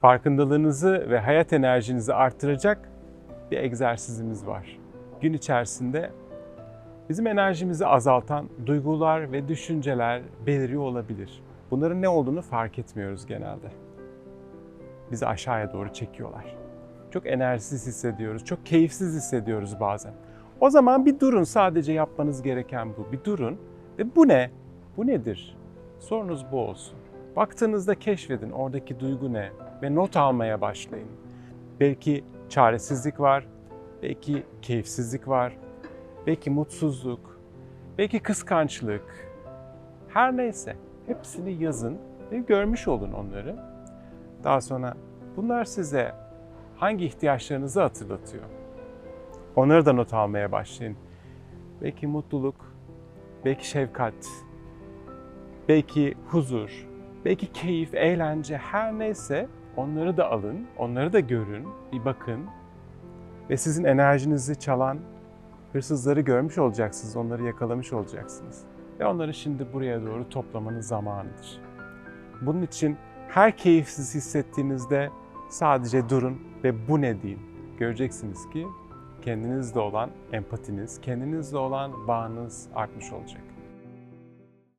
Farkındalığınızı ve hayat enerjinizi artıracak bir egzersizimiz var. Gün içerisinde bizim enerjimizi azaltan duygular ve düşünceler beliriyor olabilir. Bunların ne olduğunu fark etmiyoruz genelde. Bizi aşağıya doğru çekiyorlar. Çok enerjisiz hissediyoruz, çok keyifsiz hissediyoruz bazen. O zaman bir durun, sadece yapmanız gereken bu. Bir durun ve bu ne? Bu nedir? Sorunuz bu olsun. Baktığınızda keşfedin oradaki duygu ne ve not almaya başlayın. Belki çaresizlik var, belki keyifsizlik var, belki mutsuzluk, belki kıskançlık. Her neyse hepsini yazın ve görmüş olun onları. Daha sonra bunlar size hangi ihtiyaçlarınızı hatırlatıyor? Onları da not almaya başlayın. Belki mutluluk, belki şefkat, belki huzur, belki keyif, eğlence her neyse onları da alın, onları da görün, bir bakın ve sizin enerjinizi çalan hırsızları görmüş olacaksınız, onları yakalamış olacaksınız. Ve onları şimdi buraya doğru toplamanın zamanıdır. Bunun için her keyifsiz hissettiğinizde sadece durun ve bu ne deyin. Göreceksiniz ki kendinizle olan empatiniz, kendinizle olan bağınız artmış olacak.